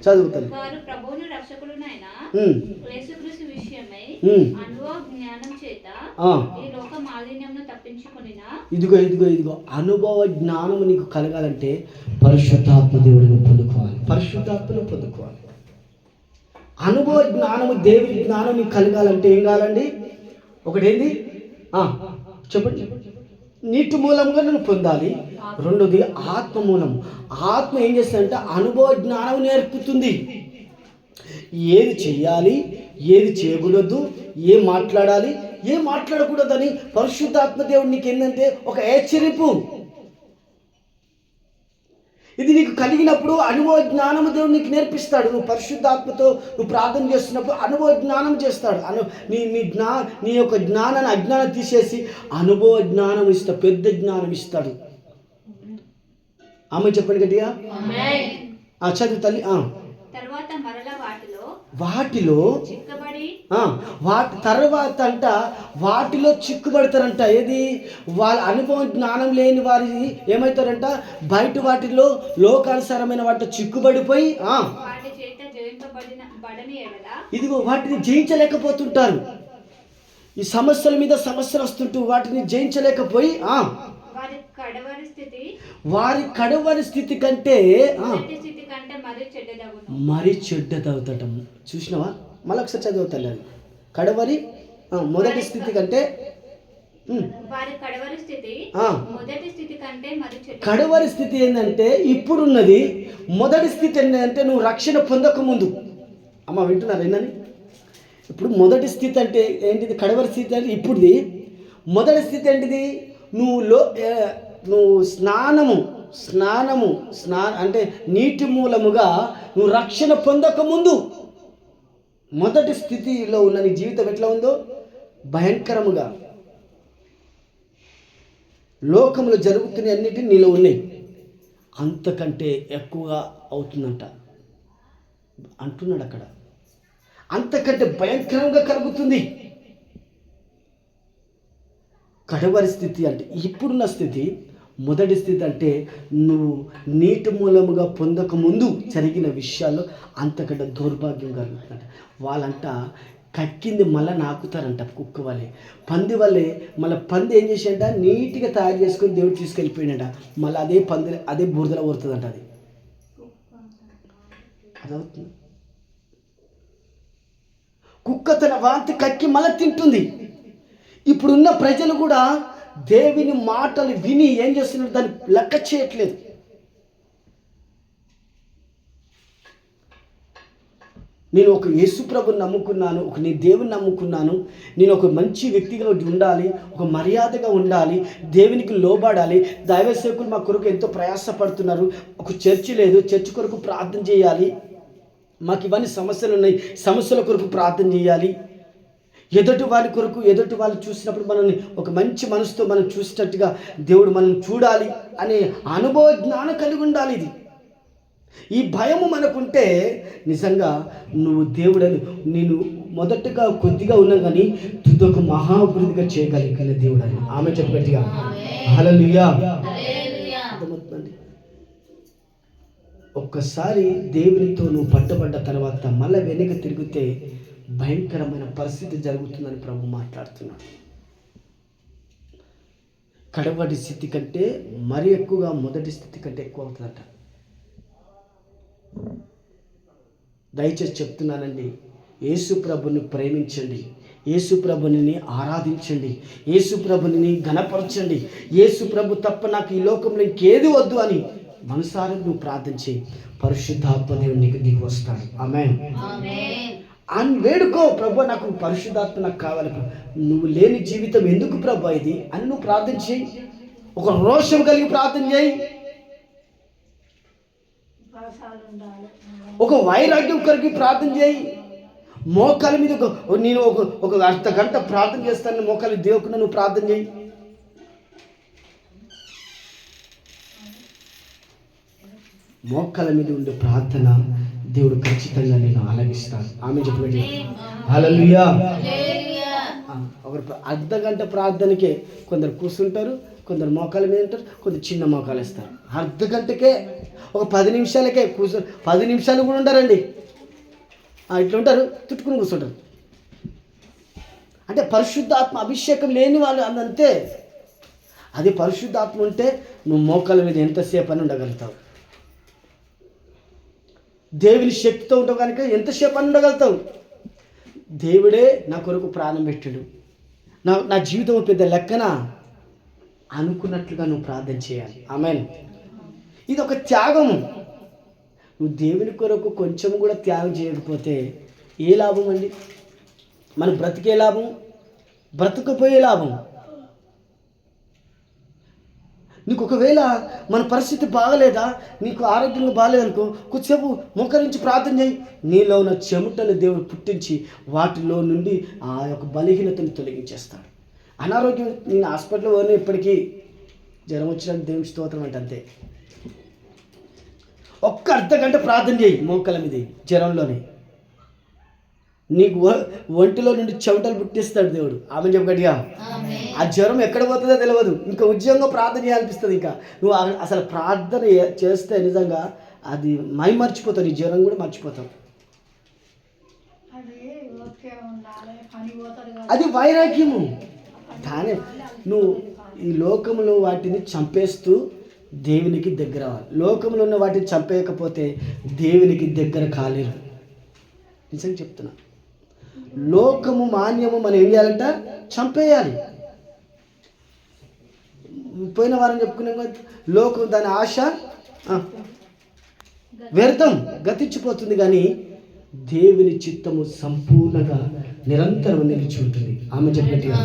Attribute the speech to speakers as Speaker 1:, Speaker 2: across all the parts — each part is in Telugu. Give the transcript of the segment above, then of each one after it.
Speaker 1: చదువుతాను
Speaker 2: వారు ప్రభువును యేసుక్రీస్తు విషయమై. అనుభవ జ్ఞానం చేత. ఈ లోక తప్పించుకొనిన
Speaker 1: ఇదిగో ఇదిగో ఇదిగో అనుభవ జ్ఞానము నీకు కలగాలంటే పరిశుద్ధాత్మ దేవుడిని పొందుకోవాలి. పరిశుద్ధాత్మను పొందుకోవాలి. అనుభవ జ్ఞానము దేవుడి జ్ఞానం నీకు కలగాలంటే ఏం కావాలండి? ఒకటేంది? ఆ, చెప్పండి. నీటి మూలంగా నువ్వు పొందాలి. రెండోది ఆత్మ మూలం ఆత్మ ఏం చేస్తుందంటే అనుభవ జ్ఞానం నేర్పుతుంది. ఏది చేయాలి ఏది చేయకూడదు ఏం మాట్లాడాలి ఏం మాట్లాడకూడదని పరిశుద్ధాత్మ దేవుడు నీకు ఏంటంటే ఒక హెచ్చరింపు. ఇది నీకు కలిగినప్పుడు అనుభవ జ్ఞానము దేవుడు నీకు నేర్పిస్తాడు. నువ్వు పరిశుద్ధాత్మతో నువ్వు ప్రార్థన చేస్తున్నప్పుడు అనుభవ జ్ఞానం చేస్తాడు. అను నీ నీ జ్ఞా నీ యొక్క జ్ఞానాన్ని అజ్ఞానం తీసేసి అనుభవ జ్ఞానం ఇస్తా పెద్ద జ్ఞానం ఇస్తాడు. ఆమె చెప్పండి గట్టిగా. ఆ చదువు తల్లి ఆ.
Speaker 2: తర్వాత మరల వాటిలో
Speaker 1: వాటిలో వాటి తర్వాత అంట వాటిలో చిక్కుబడతారంట. ఏది? వాళ్ళ అనుభవం జ్ఞానం లేని వారి ఏమవుతారంట బయట వాటిలో లోకానుసారమైన వాటిలో చిక్కుబడిపోయి ఇదిగో వాటిని జయించలేకపోతుంటారు. ఈ సమస్యల మీద సమస్యలు వస్తుంటూ వాటిని జయించలేకపోయి ఆ,
Speaker 2: వారి కడవరి స్థితి?
Speaker 1: కంటే
Speaker 2: మరి
Speaker 1: చెడ్డదవుతటం. చూసినావా? మళ్ళీ ఒకసారి చదువుతాను అది కడవరి మొదటి స్థితి కంటే
Speaker 2: కడవరి స్థితి
Speaker 1: ఏంటంటే ఇప్పుడున్నది మొదటి స్థితి ఏంటంటే నువ్వు రక్షణ పొందక ముందు. అమ్మ వింటున్నారు ఏంటని ఇప్పుడు మొదటి స్థితి అంటే ఏంటిది? కడవరి స్థితి అంటే ఇప్పుడుది. మొదటి స్థితి ఏంటిది? నువ్వు లో నువ్వు స్నానము స్నానము స్నా అంటే నీటి మూలముగా నువ్వు రక్షణ పొందక ముందు. మొదటి స్థితిలో ఉన్న నీ జీవితం ఎట్లా ఉందో? భయంకరముగా. లోకంలో జరుగుతున్న అన్నిటి నీలో ఉన్నాయి. అంతకంటే ఎక్కువగా అవుతుందంట. అంటున్నాడు అక్కడ. అంతకంటే భయంకరంగా కలుగుతుంది. కడవరి స్థితి అంటే ఇప్పుడున్న స్థితి మొదటి స్థితి అంటే నువ్వు నీటి మూలముగా పొందక ముందు జరిగిన విషయాల్లో అంతకంటే దౌర్భాగ్యం కలుగుతుందంట వాళ్ళంట కక్కింది మళ్ళీ నాకుతారంట కుక్క వల్లే పంది వల్లే మళ్ళీ పంది ఏం చేసేట నీట్గా తయారు చేసుకొని దేవుడు తీసుకెళ్ళిపోయినట మళ్ళీ అదే పంది అదే బురదల పోతుందంట అది. అదవుతుంది కుక్క తన వాంతి కక్కి మళ్ళీ తింటుంది. ఇప్పుడున్న ప్రజలు కూడా దేవుని మాటలు విని ఏం చేస్తున్నారు దాన్ని లెక్క చేయట్లేదు. నేను ఒక యేసుప్రభుని నమ్ముకున్నాను ఒక నీ దేవుని నమ్ముకున్నాను. నేను ఒక మంచి వ్యక్తిగా ఉండాలి ఒక మర్యాదగా ఉండాలి దేవునికి లోబడాలి. దైవ సేవకులు మా కొరకు ఎంతో ప్రయాసపడుతున్నారు. ఒక చర్చి లేదు చర్చి కొరకు ప్రార్థన చేయాలి. మాకు ఇవన్నీ సమస్యలు ఉన్నాయి. సమస్యల కొరకు ప్రార్థన చేయాలి. ఎదుటి వారి కొరకు ఎదుటి వాళ్ళు చూసినప్పుడు మనల్ని ఒక మంచి మనసుతో మనం చూసేటట్టుగా దేవుడు మనం చూడాలి అనే అనుభవ జ్ఞానం కలిగి ఉండాలి ఇది. ఈ భయము మనకుంటే నిజంగా నువ్వు దేవుడని నేను మొదటగా కొద్దిగా ఉన్నా కానీ తుదొక మహాభివృద్ధిగా చేయగలిగిన దేవుడు అని ఆమె చెప్పినట్టుగా. హలలుయా అర్థమవుతుందండి ఒక్కసారి దేవునితో నువ్వు పట్టబడ్డ తర్వాత మళ్ళీ వెనక తిరిగితే భయంకరమైన పరిస్థితి జరుగుతుందని ప్రభు మాట్లాడుతున్నాడు. కడవటి స్థితి కంటే మరి ఎక్కువగా మొదటి స్థితి కంటే ఎక్కువ అవుతుందట. దయచేసి చెప్తున్నానండి యేసు ప్రభుని ప్రేమించండి యేసు ప్రభుని ఆరాధించండి యేసు ప్రభుని ఘనపరచండి యేసు ప్రభు తప్ప నాకు ఈ లోకంలో ఇంకేది వద్దు అని మనసారి నువ్వు ప్రార్థించి పరిశుద్ధాత్మ దేవుడు నీకు దిగి వస్తాడు. ఆమె అని వేడుకో ప్రభు నాకు పరిశుద్ధాత్మ నాకు కావాలి నువ్వు లేని జీవితం ఎందుకు ప్రభు ఇది? అని నువ్వు ప్రార్థన చేయి. ఒక రోషం కలిగి ప్రార్థన చేయి. ఒక వైరాగ్యం కలిగి ప్రార్థన చేయి. మోకాల మీద ఒక నేను ఒక ఒక అర్ధ గంట ప్రార్థన చేస్తాను మోకాలు దేవుకుండా నువ్వు ప్రార్థన చేయి. మోకాల మీద ఉండే ప్రార్థన దేవుడు ఖచ్చితంగా నేను ఆలగిస్తాను ఆమె చెప్పండి హల్లెలూయా ఆ, ఒకరు అర్ధ గంట ప్రార్థనకే కొందరు కూర్చుంటారు కొందరు మోకాల మీద ఉంటారు కొందరు చిన్న మోకాలు వేస్తారు. అర్ధ గంటకే ఒక పది నిమిషాలకే కూర్చో పది నిమిషాలు కూడా ఉండరండి. ఆ, ఇట్లా ఉంటారు తుట్టుకుని కూర్చుంటారు. అంటే పరిశుద్ధాత్మ అభిషేకం లేని వాళ్ళు అందంతే అది పరిశుద్ధాత్మ ఉంటే నువ్వు మోకాల మీద ఎంతసేపు అని ఉండగలుగుతావు. దేవుని శక్తితో ఉంటావు కనుక ఎంతసేపు అని ఉండగలుగుతావు? దేవుడే నా కొరకు ప్రాణం పెట్టాడు. నా నా జీవితం పెద్ద లెక్కన అనుకున్నట్లుగా నువ్వు ప్రార్థన చేయాలి. ఆమెన్. ఇది ఒక త్యాగము. నువ్వు దేవుని కొరకు కొంచెం కూడా త్యాగం చేయకపోతే ఏ లాభం అండి? మన బ్రతికే లాభం బ్రతకపోయే లాభం. నీకు ఒకవేళ మన పరిస్థితి బాగలేదా నీకు ఆరోగ్యంగా బాగలేదనుకో కొద్దిసేపు మోకరించి ప్రార్థన చేయి. నీలో ఉన్న చెమటలు దేవుడు పుట్టించి వాటిలో నుండి ఆ యొక్క బలహీనతను తొలగించేస్తాడు. అనారోగ్యం నేను హాస్పిటల్లో పోయినా ఇప్పటికీ జ్వరం వచ్చినట్టు దేవుడి స్తోత్రం అంటే అంతే. ఒక్క అర్ధ గంట ప్రార్థన చేయి మోకల మీద జ్వరంలోనే. నీకు ఒంటిలో నుండి చెమటలు పుట్టిస్తాడు దేవుడు. ఆమె చెప్పగట్టిగా ఆ జ్వరం ఎక్కడ పోతుందో తెలియదు ఇంకా ఉద్యోగంగా ప్రార్థన చేయాలనిపిస్తుంది ఇంకా. నువ్వు అసలు ప్రార్థన చేస్తే నిజంగా అది మై మర్చిపోతావు నీ జ్వరం కూడా మర్చిపోతావు.
Speaker 3: అది
Speaker 1: వైరాగ్యము. దాని నువ్వు ఈ లోకంలో వాటిని చంపేస్తూ దేవునికి దగ్గర అవ్వాలి. లోకంలో ఉన్న వాటిని చంపేయకపోతే దేవునికి దగ్గర కాలేరు. నిజంగా చెప్తున్నా. లోకము మాన్యము మనం ఏం చేయాలంట? చంపేయాలి. పోయిన వారం చెప్పుకునే లోకం దాని ఆశ వ్యర్థం గతించిపోతుంది కానీ దేవుని చిత్తము సంపూర్ణంగా నిరంతరం నిలిచి ఉంటుంది. ఆమె చెప్పినట్టుగా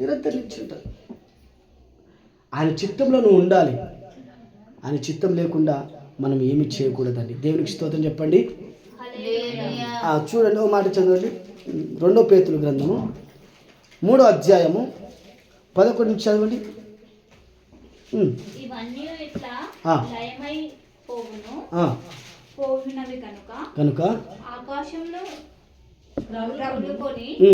Speaker 1: నిరంతరం నిలిచి ఉంటుంది ఆయన చిత్తంలో నువ్వు ఉండాలి. ఆయన చిత్తం లేకుండా మనం ఏమి చేయకూడదండి. దేవునికి స్తోత్రం చెప్పండి. చూడండి ఓ మాట చదవండి. రెండో పేతులు గ్రంథము మూడో అధ్యాయము పదకొండు నుంచి చదవండి.
Speaker 2: కనుక ఆకాశంలో